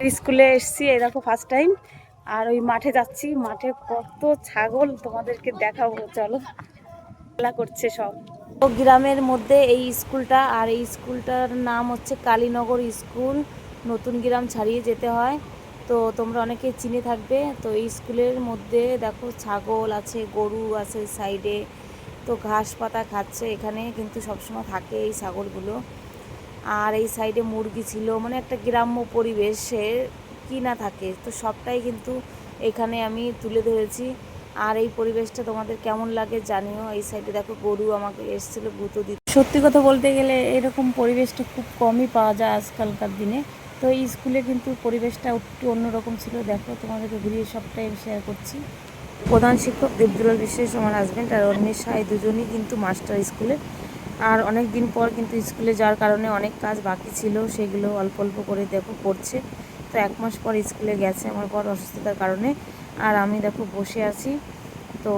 স্কুলে এসছি, এই দেখো ফার্স্ট টাইম আর ওই মাঠে যাচ্ছি, মাঠে কত ছাগল তোমাদেরকে দেখাবো, চলো। খেলা করছে সব। গ্রামের মধ্যে এই স্কুলটা, আর এই স্কুলটার নাম হচ্ছে কালীনগর স্কুল। নতুন গ্রাম ছাড়িয়ে যেতে হয়। তো তোমরা অনেকে চিনে থাকবে, তো এই স্কুলের মধ্যে দেখো ছাগল আছে, গরু আছে সাইডে তো ঘাস পাতা খাচ্ছে এখানে, কিন্তু সবসময় থাকে এই ছাগলগুলো। আর এই সাইডে মুরগি ছিল মানে একটা গ্রাম্য পরিবেশে কি না থাকে, তো সবটাই কিন্তু এখানে আমি তুলে ধরেছি। আর এই পরিবেশটা তোমাদের কেমন লাগে জানিও, এই সাইডে দেখো গরু আমাকে এসেছিল গুঁতো দিতে। সত্যি কথা বলতে গেলে এরকম পরিবেশটা খুব কমই পাওয়া যায় আজকালকার দিনে। তো এই স্কুলে কিন্তু পরিবেশটা একটু অন্যরকম ছিল। দেখো, তোমাদেরকে ঘুরিয়ে সবটাই আমি শেয়ার করছি। প্রধান শিক্ষক দেবদুলাল বিশ্বাস, আমার হাজব্যান্ড আর অন্যের সাই দুজনই কিন্তু মাস্টার স্কুলে আর অনেক দিন পর কিন্তু স্কুলে যাওয়ার কারণে অনেক কাজ বাকি ছিল সেগুলো অল্প অল্প করে দেখো করছে। তো এক মাস পর স্কুলে গেছে আমার বড় অসুস্থতার কারণে। আর আমি দেখো বসে আছি। তো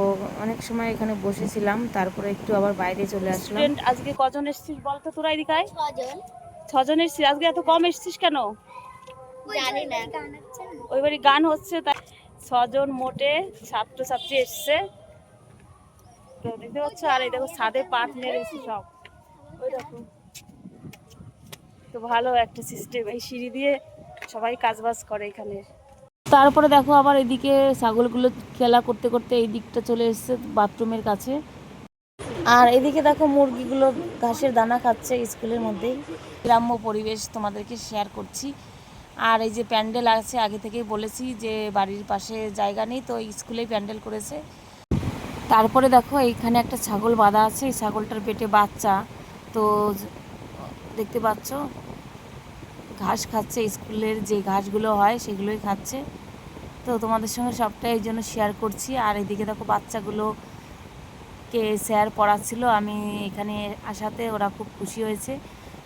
অনেক সময় এখানে বসেছিলাম তারপরে একটু আবার বাইরে চলে আসলাম। আজকে কজন এসেছিস বলতো তোরা ছজন। ছজন এসেছিস? আজকে এত কম এসেছিস কেন? জানি না? ওই বাড়ি গান হচ্ছে তাই। ছজন মোটে ছাত্রছাত্রী এসছে। তো দেখতে পাচ্ছ আর এই দেখো ছাদে পাট মেরেছে সব। ওই দেখো তো ভালো একটা সিস্টেম এই সিঁড়ি দিয়ে সবাই কাজবাজ করে এখানে। তারপরে দেখো আবার এদিকে ছাগলগুলো খেলা করতে করতে এই দিকটা চলে এসেছে বাথরুমের কাছে। আর এদিকে দেখো মুরগিগুলো ঘাসের দানা খাচ্ছে স্কুলের মধ্যেই। গ্রাম্য পরিবেশ তোমাদেরকে শেয়ার করছি। আর এই যে প্যান্ডেল আছে আগে থেকেই বলেছি যে বাড়ির পাশে জায়গা নেই তো স্কুলেই প্যান্ডেল করেছে। তারপরে দেখো এইখানে একটা ছাগল বাঁধা আছে, এই ছাগলটার পেটে বাচ্চা। তো দেখতে পাচ্ছ? ঘাস খাচ্ছে, স্কুলের যে ঘাসগুলো হয় সেগুলোই খাচ্ছে। তো তোমাদের সঙ্গে সবটাই এই জন্য শেয়ার করছি। আর এদিকে দেখো বাচ্চাগুলো কে স্যার পড়াচ্ছিল, আমি এখানে আসাতে ওরা খুব খুশি হয়েছে।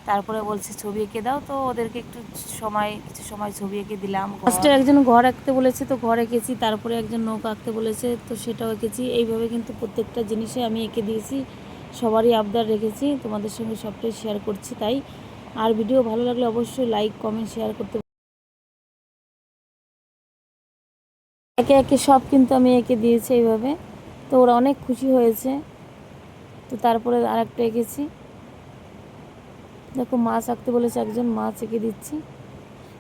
তারপরে বলছে, ছবি এঁকে দাও তো, ওদেরকে একটু সময়, কিছু সময় ছবি এঁকে দিলাম ফার্স্টে একজন ঘর আঁকতে বলেছে, তো ঘর এঁকেছি, তারপরে একজন নৌকা আঁকতে বলেছে, তো সেটাও এঁকেছি। এইভাবে কিন্তু প্রত্যেকটা জিনিসে আমি এঁকে দিয়েছি, সবারই আবদার রেখেছি, তোমাদের সঙ্গে সবটাই শেয়ার করছি তাই। আর ভিডিও ভালো লাগলে অবশ্যই লাইক কমেন্ট শেয়ার করতে একে একে সব কিন্তু আমি এঁকে দিয়েছি এইভাবে, তো ওরা অনেক খুশি হয়েছে। তো তারপরে আর একটা এঁকেছি। দেখো মাছ আঁকতে বলেছে, একজন মাছ এঁকে দিচ্ছি।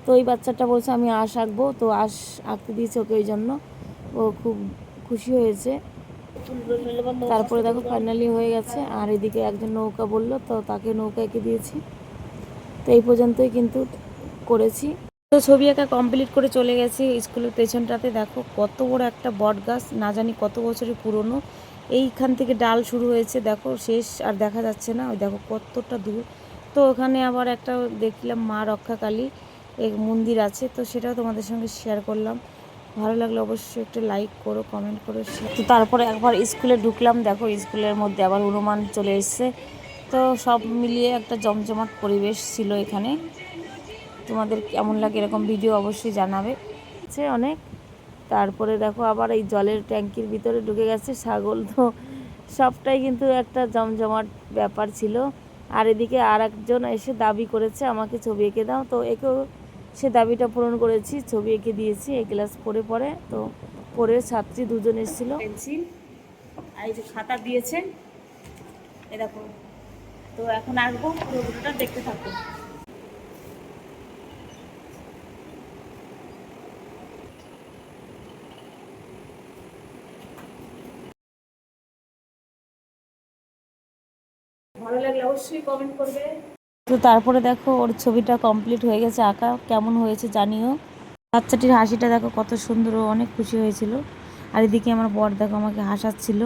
তো ওই বাচ্চাটা বলছে, আমি আঁশ আঁকবো। তো আঁশ আঁকতে দিয়েছে ওকে ওই জন্য। ও খুব খুশি হয়েছে। তারপরে দেখো ফাইনালি হয়ে গেছে। আর এদিকে একজন নৌকা বলল, তো তাকে নৌকা এঁকে দিয়েছি। তো এই পর্যন্তই কিন্তু করেছি। তো ছবি আঁকা কমপ্লিট করে চলে গেছি স্কুলের পেছনটাতে। দেখো কত বড় একটা বট গাছ, না জানি কত বছরের পুরনো। এইখান থেকে ডাল শুরু হয়েছে, দেখো শেষ, আর দেখা যাচ্ছে না। ওই দেখো কতটা দূর। তো ওখানে আবার একটা দেখলাম মা রক্ষাকালী, এক মন্দির আছে, তো সেটাও তোমাদের সঙ্গে শেয়ার করলাম। ভালো লাগলে অবশ্যই একটু লাইক করো কমেন্ট করো তো তারপরে একবার স্কুলে ঢুকলাম, দেখো স্কুলের মধ্যে আবার হনুমান চলে এসছে। তো সব মিলিয়ে একটা জমজমাট পরিবেশ ছিল এখানে। তোমাদের কেমন লাগে এরকম ভিডিও অবশ্যই জানাবে। আছে অনেক। তারপরে দেখো আবার এই জলের ট্যাঙ্কির ভিতরে ঢুকে গেছে, ছাগল। তো সবটাই কিন্তু একটা জমজমাট ব্যাপার ছিল। আর এদিকে আর একজন এসে দাবি করেছে, আমাকে ছবি এঁকে দাও। তো একেও সে দাবিটা পূরণ করেছি, ছবি এঁকে দিয়েছি, এ ক্লাস পরে পরে তো পরে ছাত্রী দুজন এসেছিল। পেন্সিল, আর এই যে খাতা দিয়েছেন এরকম তো এখন আসব, পুরো দেখতে থাকো। ভালো লাগলে অবশ্যই কমেন্ট করবে। তো তারপরে দেখো, ওর ছবিটা কমপ্লিট হয়ে গেছে আঁকা। কেমন হয়েছে জানিও। বাচ্চাটির হাসিটা দেখো কত সুন্দর অনেক খুশি হয়েছিল। আর এদিকে আমার বর দেখো আমাকে হাসাচ্ছিল।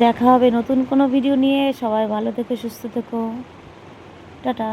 দেখা হবে নতুন কোনো ভিডিও নিয়ে। সবাই ভালো থেকো, সুস্থ থেকো। টাটা।